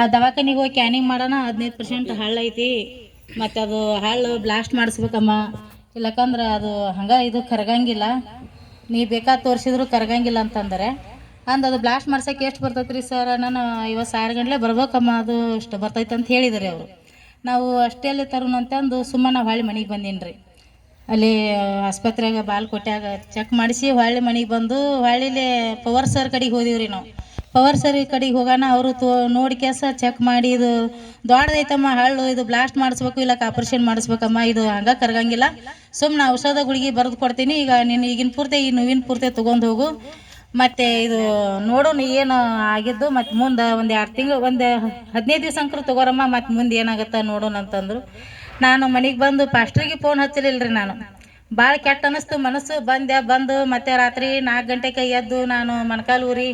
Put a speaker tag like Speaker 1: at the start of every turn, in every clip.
Speaker 1: ಆ ದವಾಖಾನಿಗೆ ಹೋಗಿ ಕ್ಯಾನಿಂಗ್ ಮಾಡೋಣ, ಹದಿನೈದು ಪರ್ಸೆಂಟ್ ಹಳ್ಳ ಐತಿ. ಮತ್ತು ಅದು ಹಳ್ಳು ಬ್ಲಾಸ್ಟ್ ಮಾಡಿಸ್ಬೇಕಮ್ಮ. ಇಲ್ಲಕಂದ್ರೆ ಅದು ಹಂಗೆ ಇದು ಕರಗಂಗಿಲ್ಲ. ನೀ ಬೇಕಾದ ತೋರಿಸಿದ್ರು ಕರಗಂಗಿಲ್ಲ ಅಂತಂದರೆ. ಅಂದ್ ಅದು ಬ್ಲಾಸ್ಟ್ ಮಾಡ್ಸಕ್ಕೆ ಎಷ್ಟು ಬರ್ತೈತೆ ರೀ ಸರ್? ನಾನು ಇವತ್ತು ಸಾವಿರ ಗಂಟ್ಲೆ ಬರ್ಬೇಕಮ್ಮ, ಅದು ಇಷ್ಟು ಬರ್ತೈತೆ ಅಂತ ಹೇಳಿದ್ರಿ ಅವರು. ನಾವು ಅಷ್ಟೆಲ್ಲಿ ತರೋಣ ಅಂತಂದು ಸುಮ್ಮನೆ ನಾವು ಹೊಳ್ಳಿ ಮನೆಗೆ ಬಂದೀನಿ ರೀ ಅಲ್ಲಿ ಆಸ್ಪತ್ರೆಗೆ ಬಾಲ್ ಕೊಟ್ಟಾಗ ಚೆಕ್ ಮಾಡಿಸಿ ಹೊಳ್ಳಿ ಮನೆಗೆ ಬಂದು ಹೊಳ್ಳಿಲಿ ಪವರ್ ಸರ್ ಕಡೆಗೆ ಹೋದಿವ್ರಿ ನಾವು. ಪವರ್ ಸರ್ವಿ ಕಡೆಗೆ ಹೋಗೋಣ, ಅವರು ತೋ, ನೋಡಿ ಕೆಸ ಚೆಕ್ ಮಾಡಿ, ಇದು ದೊಡ್ಡದೈತಮ್ಮ, ಹಳ್ಳು, ಇದು ಬ್ಲಾಸ್ಟ್ ಮಾಡಿಸ್ಬೇಕು, ಇಲ್ಲ ಆಪ್ರೇಷನ್ ಮಾಡಿಸ್ಬೇಕಮ್ಮ, ಇದು ಹಂಗೆ ಕರ್ಗಂಗಿಲ್ಲ. ಸುಮ್ಮನೆ ಔಷಧ ಗುಳಿಗೆ ಬರೆದು ಕೊಡ್ತೀನಿ, ಈಗ ನೀನು ಈಗಿನ ಪೂರ್ತಿ, ಈ ನೋವಿನ ಪೂರ್ತಿ ತೊಗೊಂಡು ಹೋಗು. ಮತ್ತು ಇದು ನೋಡೋಣ ಏನು ಆಗಿದ್ದು, ಮತ್ತು ಮುಂದೆ ಒಂದು ಎರಡು ತಿಂಗಳು, ಒಂದು ಹದಿನೈದು ದಿವಸ ಅಂಕರು ತಗೋರಮ್ಮ, ಮತ್ತು ಮುಂದೆ ಏನಾಗುತ್ತೆ ನೋಡೋಣ ಅಂತಂದರು. ನಾನು ಮನೆಗೆ ಬಂದು ಪಾಸ್ಟ್ರಿಗೆ ಫೋನ್ ಹಚ್ಚಲಿಲ್ಲ ರೀ ನಾನು. ಭಾಳ ಕೆಟ್ಟ ಅನ್ನಿಸ್ತು ಮನಸ್ಸು ಬಂದೆ ಬಂದು ಮತ್ತೆ ರಾತ್ರಿ ನಾಲ್ಕು ಗಂಟೆಗೆ ಎದ್ದು ನಾನು ಮೊಣಕಾಲು ಊರಿ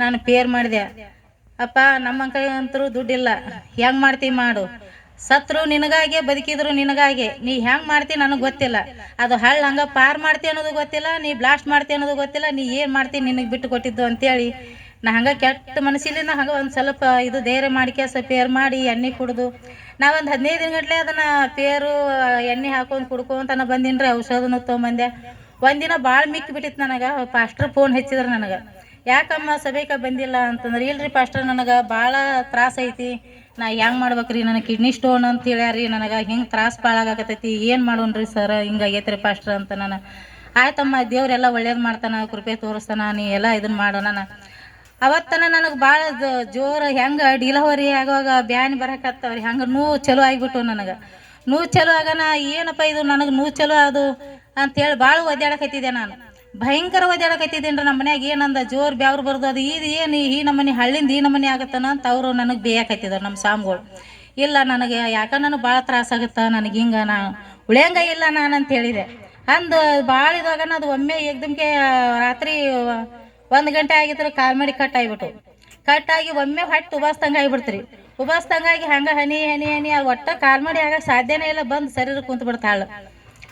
Speaker 1: ನಾನು ಪೇರ್ ಮಾಡಿದೆ. ಅಪ್ಪ, ನಮ್ಮ ಕೈ ಅಂತರೂ ದುಡ್ಡಿಲ್ಲ. ಹೆಂಗೆ ಮಾಡ್ತಿ ಮಾಡು. ಸತ್ರು ನಿನಗಾಗೆ, ಬದುಕಿದ್ರು ನಿನಗಾಗೆ. ನೀ ಹೆಂಗೆ ಮಾಡ್ತಿ ನನಗೆ ಗೊತ್ತಿಲ್ಲ. ಅದು ಹಳ್ಳ ಹಂಗೆ ಪಾರ್ ಮಾಡ್ತಿ ಅನ್ನೋದು ಗೊತ್ತಿಲ್ಲ, ನೀ ಬ್ಲಾಸ್ಟ್ ಮಾಡ್ತಿ ಅನ್ನೋದು ಗೊತ್ತಿಲ್ಲ, ನೀ ಏನು ಮಾಡ್ತಿ ನಿನಗೆ ಬಿಟ್ಟು ಕೊಟ್ಟಿದ್ದು ಅಂತೇಳಿ ನಾ ಹಂಗೆ ಕೆಟ್ಟ ಮನಸ್ಸಿಲಿಂದ ಹಂಗೆ ಒಂದು ಸ್ವಲ್ಪ ಇದು ಧೈರ್ಯ ಮಾಡಿಕ್ಯಾಸ ಪೇರ್ ಮಾಡಿ, ಎಣ್ಣೆ ಕುಡ್ದು. ನಾವೊಂದು ಹದಿನೈದು ದಿನ ಗಟ್ಲೆ ಅದನ್ನು ಪೇರು ಎಣ್ಣೆ ಹಾಕೊಂಡು ಕುಡ್ಕೊಂತನ ಬಂದೀನಿ ರೀ ಔಷಧನು ತೊಗೊಂಬಂದೆ. ಒಂದಿನ ಭಾಳ ಮಿಕ್ಕಿ ಬಿಟ್ಟಿತ್ತು ನನಗೆ. ಪಾಸ್ಟ್ರ್ ಫೋನ್ ಹಚ್ಚಿದ್ರು ನನಗೆ. ಯಾಕಮ್ಮ ಸಭೆಗೆ ಬಂದಿಲ್ಲ ಅಂತಂದ್ರೆ, ಇಲ್ರಿ ಪಾಸ್ಟರ್ ನನಗೆ ಭಾಳ ತ್ರಾಸ ಐತಿ. ನಾ ಹೆಂಗೆ ಮಾಡ್ಬೇಕ್ರಿ? ನನಗೆ ಕಿಡ್ನಿ ಸ್ಟೋನ್ ಅಂತ ಹೇಳ್ಯಾರಿ ನನಗೆ ಹಿಂಗೆ ತ್ರಾಸ ಭಾಳ ಆಗಕತ್ತೈತಿ ಏನು ಮಾಡೋಣ್ರಿ ಸರ್ ಹಿಂಗೆ ಆಗೈತ್ರಿ ಪಾಸ್ಟರ್ ಅಂತ ನಾನು. ಆಯ್ತಮ್ಮ, ದೇವರೆಲ್ಲ ಒಳ್ಳೇದು ಮಾಡ್ತಾನೆ, ಕೃಪೆ ತೋರಿಸ್ತಾನ, ನೀ ಎಲ್ಲ ಇದನ್ನ ಮಾಡೋಣ ಅವತ್ತನ ನನಗೆ ಭಾಳ ಜೋರು ಹೆಂಗೆ ಡಿಲವರಿ ಆಗುವಾಗ ಬ್ಯಾನ್ ಬರಕತ್ತವ್ರಿ. ಹಂಗೆ ನೂ ಚಲೋ ಆಗಿಬಿಟ್ಟು ನನಗೆ. ನೂ ಚಲೋ ಆಗನ ಏನಪ್ಪ ಇದು ನನಗೆ ನೂ ಚಲೋ ಅದು ಅಂತೇಳಿ ಭಾಳ ಒದ್ದಾಡಕತ್ತಿದ್ದೆ ನಾನು. ಭಯಂಕರ ಒದ್ದಾಡಕತ್ತಿದ್ದೀನಿ ರೀ ನಮ್ಮ ಮನ್ಯಾಗ? ಏನಂದ? ಜೋರು ಬ್ಯಾವ್ರು ಬರ್ದು ಅದು, ಇದು, ಏನು ಈ ನಮ್ಮನೆ ಹಳ್ಳಿಂದ ಈ ನಮ್ಮನೆ ಆಗತ್ತನ ಅಂತ ಅವರು ನನಗೆ ಬೇಯಕತ್ತಿದ್ರು ನಮ್ಮ ಸ್ವಾಮಿಗಳು ಇಲ್ಲ, ನನಗೆ ಯಾಕ ನನಗೆ ಭಾಳ ತ್ರಾಸಾಗತ್ತೆ ನನಗೆ ಹಿಂಗೆ ನಾ ಉಳಿಯಂಗ ಇಲ್ಲ ನಾನು ಅಂತ ಹೇಳಿದೆ. ಅಂದು ಭಾಳ ಇದಾಗನ ಅದು ಒಮ್ಮೆ ಏಕ್ದಮ್ಕೆ ರಾತ್ರಿ ಒಂದು ಗಂಟೆ ಆಗಿದ್ರೆ ಕಾಲ್ ಮಾಡಿ ಕಟ್ ಆಗಿಬಿಟ್ಟು ಕಟ್ ಆಗಿ ಒಮ್ಮೆ ಹೊಟ್ಟು ಉಬಾಸ್ದಂಗೆ ಆಗಿಬಿಡ್ತ್ರಿ. ಉಬಾಸ್ದಂಗಾಗಿ ಹಂಗೆ ಹನಿ ಹನಿ ಹನಿ ಒಟ್ಟ ಕಾಲ್ ಮಾಡಿ ಆಗಕ್ಕೆ ಸಾಧ್ಯನೇ ಇಲ್ಲ, ಬಂದು ಶರೀರ ಕುಂತು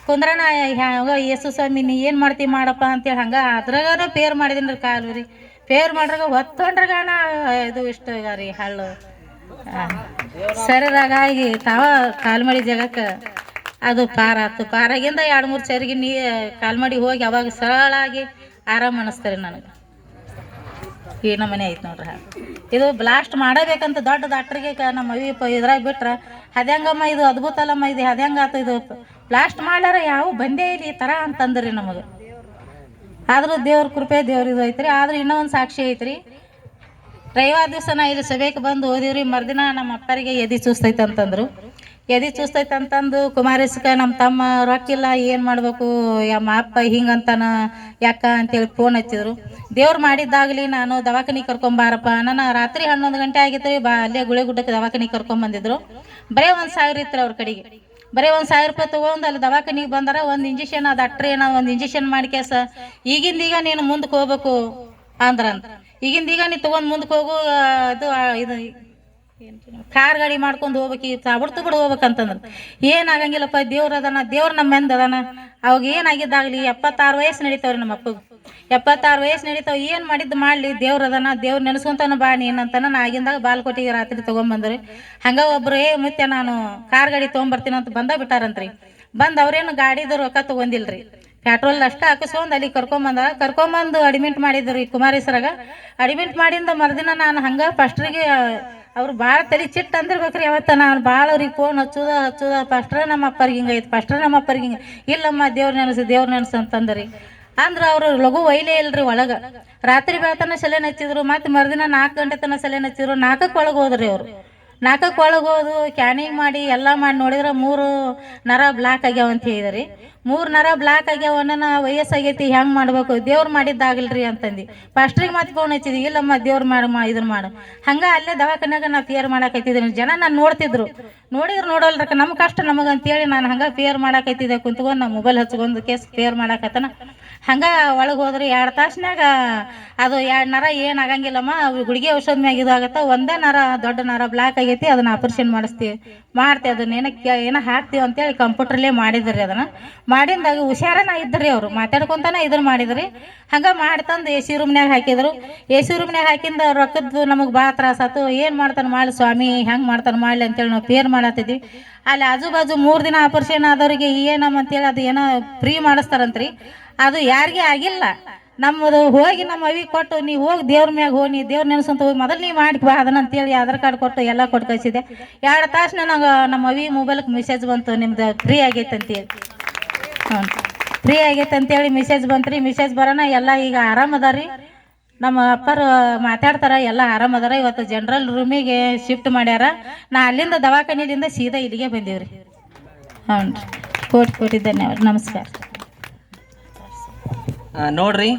Speaker 1: ಬಿಡ್ತಾಳು ಕುಂದ್ರನ ಹ್ಯಾಂಗ ಯೇಸು ಸ್ವಾಮಿ, ನೀ ಏನು ಮಾಡ್ತಿ ಮಾಡಪ್ಪ ಅಂತೇಳಿ ಹಂಗೆ ಅದ್ರಾಗ ಪೇರ್ ಮಾಡಿದೀನಿ ರೀ ಕಾಲು ರೀ. ಪೇರ್ ಮಾಡ್ರಾಗ ಹೊತ್ತೊಂಡ್ರಾಗಣ ಇದು ಇಷ್ಟು ರೀ ಹಳ್ಳು ಸರಿದಾಗಿ ತಾವ ಕಾಲ್ಮಡಿ ಜಗಕ್ಕೆ ಅದು ಪಾರ ಪಾರಾಗಿಂದ ಎರಡು ಮೂರು ಚರಿಗೆ ನೀ ಕಾಲ್ ಮಾಡಿ ಹೋಗಿ ಅವಾಗ ಸರಳಾಗಿ ಆರಾಮ ಅನಿಸ್ತಾರೆ ನನಗೆ. ಈ ನಮ್ಮನೆ ಐತೆ ನೋಡ್ರಿ. ಇದು ಬ್ಲಾಸ್ಟ್ ಮಾಡಬೇಕಂತ ದೊಡ್ಡ ಡಾಕ್ಟ್ರಿಗೆ ನಮ್ಮ ಅವಿ ಇದ್ರಾಗ ಬಿಟ್ರೆ ಹದ್ಯಾಂಗಮ್ಮ ಇದು ಅದ್ಭುತ ಅಲ್ಲಮ್ಮ, ಇದು ಹದ್ಯಾಂಗ ಆತು, ಇದು ಬ್ಲಾಸ್ಟ್ ಮಾಡ್ಯಾರ ಯಾವ? ಬಂದೇ ಇಲ್ಲಿ ಈ ಥರ ಅಂತಂದ್ರಿ ನಮಗೆ. ಆದರೂ ದೇವ್ರ ಕೃಪೆ ದೇವ್ರ ಇದು ಐತ್ರಿ. ಆದ್ರೆ ಇನ್ನೂ ಒಂದು ಸಾಕ್ಷಿ ಐತ್ರಿ. ರವಿವಾರ ದಿವಸ ನಾ ಇಲ್ಲಿ ಸಭೆಗೆ ಬಂದು ಓದಿವ್ರಿ. ಮರುದಿನ ನಮ್ಮ ಅಪ್ಪರಿಗೆ ಎದಿ ಚೂಸ್ತೈತೆ ಅಂತಂದ್ರು ಎದಿ ಚೂಸ್ತೈತೆ ಅಂತಂದು ಕುಮಾರೇಶ್ಕ ನಮ್ಮ ತಮ್ಮ ರೊಕ್ಕಿಲ್ಲ, ಏನು ಮಾಡಬೇಕು? ನಮ್ಮ ಅಪ್ಪ ಹಿಂಗಂತಾನ, ಯಾಕ ಅಂತೇಳಿ ಫೋನ್ ಹಚ್ಚಿದ್ರು. ದೇವ್ರು ಮಾಡಿದ್ದಾಗಲಿ ನಾನು ದವಾಖಾನಿಗೆ ಕರ್ಕೊಂಬಾರಪ್ಪ. ನಾನು ರಾತ್ರಿ ಹನ್ನೊಂದು ಗಂಟೆ ಆಗಿತ್ತು ಬಾ, ಅಲ್ಲೇ ಗುಳೆಗುಡ್ಡಕ್ಕೆ ದವಾಖಾನಿಗೆ ಕರ್ಕೊಂಬಂದಿದ್ರು. ಬರೇ ಒಂದು ಸಾವಿರ ಇತ್ತು ಅವ್ರ ಕಡೆಗೆ. ಬರೇ ಒಂದು ಸಾವಿರ ರೂಪಾಯಿ ತೊಗೊಂಡು ಅಲ್ಲಿ ದವಾಖಾನಿಗೆ ಬಂದಾರ, ಒಂದು ಇಂಜೆಕ್ಷನ್ ಅದು ಅಟ್ರಿ ಏನೋ ಒಂದು ಇಂಜೆಕ್ಷನ್ ಮಾಡ್ಕ್ಯಾಸ ಈಗಿಂದ ಈಗ ನೀನು ಮುಂದಕ್ಕೆ ಹೋಗ್ಬೇಕು ಅಂದ್ರಂತ. ಈಗಿಂದ ಈಗ ನೀ ತೊಗೊಂಡು ಮುಂದಕ್ಕೆ ಹೋಗು ಅದು ಇದು ಕಾರ್ ಗಾಡಿ ಮಾಡ್ಕೊಂಡು ಹೋಗ್ಬೇಕು ತಾಬಿಡ್ತು ಬಿಡು ಹೋಗ್ಬೇಕಂತಂದ್ರೆ. ಏನಾಗಂಗಿಲ್ಲಪ್ಪ, ದೇವ್ರ ಅದಾನ, ದೇವ್ರ ನಮ್ಮ ಮೆಂದ ಅದಾನ? ಅವಾಗ ಏನಾಗಿದ್ದಾಗಲಿ, ಎಪ್ಪತ್ತಾರು ವಯಸ್ಸು ನಡೀತಾವ್ರಿ ನಮ್ಮ ಅಪ್ಪಗೆ. ಎಪ್ಪತ್ತಾರು ವಯಸ್ಸು ನಡೀತಾವ, ಏನು ಮಾಡಿದ್ದು ಮಾಡಲಿ, ದೇವ್ರ ಅದಾನ, ದೇವ್ರು ನೆನೆಸ್ಕೊಂತಾನ ಬಾ ನೀನಂತಾನ ನಾ ಆಗಿಂದಾಗ ಬಾಲ್ಕೋಟಿಗೆ ರಾತ್ರಿ ತೊಗೊಂಬಂದ್ರಿ. ಹಂಗ ಒಬ್ರು, ಏ ಮುತ್ಯ ನಾನು ಕಾರ್ ಗಾಡಿ ತೊಗೊಂಬರ್ತೀನಿ ಅಂತ ಬಂದ ಬಿಟ್ಟಾರಂತ್ರಿ. ಬಂದು ಅವ್ರೇನು ಗಾಡಿದು ರೊಕ್ಕ ತೊಗೊಂದಿಲ್ರಿ ಪೆಟ್ರೋಲ್ ಅಷ್ಟೇ ಹಾಕಿಸ್ಕೊಂಡು ಅಲ್ಲಿ ಕರ್ಕೊಂಬಂದ, ಕರ್ಕೊಂಬಂದು ಅಡ್ಮಿಂಟ್ ಮಾಡಿದ್ರು ಈ ಕುಮಾರೇಶ್ವರಾಗ ಅಡ್ಮಿಂಟ್ ಮಾಡಿಂದ ಮರುದಿನ ನಾನು ಹಂಗೆ ಫಸ್ಟ್ರಿಗೆ ಅವ್ರು ಭಾಳ ತಲೆ ಚಿಟ್ಟು ಅಂದಿರ್ಬೇಕ್ರಿ ಅವತ್ತ ನಾನು ಭಾಳ ಅವ್ರಿಗೆ ಫೋನ್ ಹಚ್ಚುದ ಹಚ್ಚುದ. ಫಸ್ಟ್ರ ನಮ್ಮ ಅಪ್ಪರಿಗೆ ಹಿಂಗೈತೆ ಐತೆ ಫಸ್ಟ್ರ ನಮ್ಮ ಅಪ್ಪರಿಗೆ ಹಿಂಗೆ ಇಲ್ಲಮ್ಮ, ದೇವ್ರ ನೆನೆಸು ದೇವ್ರ ನೆನೆಸು ಅಂತಂದ್ರಿ. ಅಂದ್ರೆ ಅವರು ಲಘು ಒಯ್ಲೇ ಇಲ್ರಿ ಒಳಗೆ. ರಾತ್ರಿ ಬೆಳತನ ಸೆಲೆ ಹಚ್ಚಿದ್ರು ಮತ್ತು ಮರುದಿನ ನಾಲ್ಕು ಗಂಟೆ ತನಕ ಸೆಲೆ ಹಚ್ಚಿದ್ರು ನಾಲ್ಕಕ್ಕೆ ಒಳಗೆ ಹೋದ್ರಿ ಅವರು. ನಾಲ್ಕಕ್ಕೆ ಒಳಗೆ ಹೋದು ಕ್ಯಾನಿಂಗ್ ಮಾಡಿ, ಎಲ್ಲ ಮಾಡಿ ನೋಡಿದ್ರೆ ಮೂರು ನರ ಬ್ಲಾಕ್ ಆಗ್ಯಾವ ಅಂತ ಹೇಳಿದ್ರಿ. ಮೂರು ನರ ಬ್ಲಾಕ್ ಆಗ್ಯಾವ ನನ್ನ ವಯಸ್ಸಾಗೈತಿ ಹೆಂಗೆ ಮಾಡ್ಬೇಕು? ದೇವ್ರು ಮಾಡಿದ್ದಾಗಲ್ರಿ ಅಂತಂದು. ಫಸ್ಟ್ರಿಗೆ ಮತ್ತೆ ಫೋನ್ ಹಚ್ಚಿದ್ವಿ ಇಲ್ಲಮ್ಮ ದೇವ್ರು ಮಾಡಮ್ಮ ಮಾ ಇದನ್ನ ಮಾಡು. ಹಂಗೆ ಅಲ್ಲೇ ದವಾಖಾನ್ಯಾಗ ನಾ ಫಿಯರ್ ಮಾಡಾಕೈತಿದ್ದೀನಿ ಜನ ನಾನು ನೋಡ್ತಿದ್ರು. ನೋಡಿದ್ರು ನೋಡಲ್ರಕ್ಕ ನಮ್ಮ ಕಷ್ಟ ನಮಗೆ ಅಂತೇಳಿ ನಾನು ಹಂಗೆ ಫೇರ್ ಮಾಡಾಕೈತಿದ್ದೆ. ಕುಂತ್ಕೊಂಡು ನಾ ಮೊಬೈಲ್ ಹಚ್ಕೊಂಡು ಕೇಸ್ ಫಿಯರ್ ಮಾಡಾಕತ್ತನ. ಹಂಗೆ ಒಳಗೆ ಹೋದ್ರಿ, ಎರಡು ತಾಸ್ನ್ಯಾಗ ಅದು ಎರಡು ನರ ಏನು ಆಗಂಗಿಲ್ಲಮ್ಮ ಗುಡಿಗೆ ಔಷಧ ಮ್ಯಾಗ ಇದು ಆಗತ್ತ, ಒಂದೇ ನರ, ದೊಡ್ಡ ನರ ಬ್ಲಾಕ್ ಆಗೈತಿ, ಅದನ್ನ ಆಪರೇಷನ್ ಮಾಡಿಸ್ತೀವಿ ಮಾಡ್ತೀವಿ ಅದನ್ನ ಏನಕ್ಕೆ, ಏನೋ ಹಾಕ್ತೀವಿ ಅಂತೇಳಿ ಕಂಪ್ಯೂಟ್ರಲ್ಲೇ ಮಾಡಿದ್ರಿ ಅದನ್ನ. ಮಾಡಿಂದಾಗ ಹುಷಾರನ ಇದ್ರಿ ಅವರು. ಮಾತಾಡ್ಕೊಂತಾನೆ ಇದನ್ನ ಮಾಡಿದ್ರಿ. ಹಂಗೆ ಮಾಡಿ ತಂದು ಎ ಸಿ ರೂಮ್ನ್ಯಾಗ ಹಾಕಿದ್ರು. ಎ ಸಿ ರೂಮ್ನ್ಯಾಗ ಹಾಕಿಂದ ರೊಕ್ಕದ್ದು ನಮಗೆ ಭಾಳ ತ್ರಾಸ ಆತು. ಏನು ಮಾಡ್ತಾನೆ ಮಾಡಿ ಸ್ವಾಮಿ, ಹೆಂಗೆ ಮಾಡ್ತಾನೆ ಮಾಡಲಿ ಅಂತೇಳಿ ನಾವು ಪೇರ್ ಮಾಡತ್ತಿದ್ವಿ ಅಲ್ಲಿ ಆಜು ಬಾಜು ಮೂರು ದಿನ ಆಪರೇಷನ್ ಆದವ್ರಿಗೆ ಏನಮ್ಮ ಅಂತೇಳಿ ಅದು ಏನೋ ಫ್ರೀ ಮಾಡಿಸ್ತಾರಂತ್ರಿ. ಅದು ಯಾರಿಗೆ ಆಗಿಲ್ಲ. ನಮ್ಮದು ಹೋಗಿ ನಮ್ಮ ಅವಿ ಕೊಟ್ಟು ನೀವು ಹೋಗಿ ದೇವ್ರ ಮ್ಯಾಗ ಹೋಗಿ ನೀ ದೇವ್ರ ನೆನೆಸಂತ ಹೋಗಿ. ಮೊದಲು ನೀವು ಮಾಡಿ ಬಾ ಅದನ್ನ ಅಂತೇಳಿ ಆಧಾರ್ ಕಾರ್ಡ್ ಕೊಟ್ಟು ಎಲ್ಲ ಕೊಟ್ಟು ಕಳಿಸಿದೆ ಎರಡು ತಾಸು ನನಗೆ ನಮ್ಮ ಅವಿ ಮೊಬೈಲ್ಗೆ ಮೆಸೇಜ್ ಬಂತು. ನಿಮ್ದು ಫ್ರೀ ಆಗೈತೆ ಅಂತೇಳಿ. ಹ್ಞೂ ಫ್ರೀ ಆಗೈತೆ ಅಂತೇಳಿ ಮೆಸೇಜ್ ಬಂತು ರೀ ಮೆಸೇಜ್ ಬರೋಣ, ಎಲ್ಲ ಈಗ ಆರಾಮದಾರಿ ನಮ್ಮ ಅಪ್ಪರು ಮಾತಾಡ್ತಾರ, ಎಲ್ಲ ಆರಾಮದಾರ ಇವತ್ತು ಜನರಲ್ ರೂಮಿಗೆ ಶಿಫ್ಟ್ ಮಾಡ್ಯಾರ. ನಾ ಅಲ್ಲಿಂದ ದವಾಖಾನೆಯಿಂದ ಸೀದಾ ಇಲ್ಲಿಗೆ ಬಂದೀವ್ರಿ. ಹ್ಞೂ ರೀ ಕೋಟಿ ಕೋಟಿ ಧನ್ಯವಾದ ನಮಸ್ಕಾರ.
Speaker 2: ನೋಡ್ರಿ.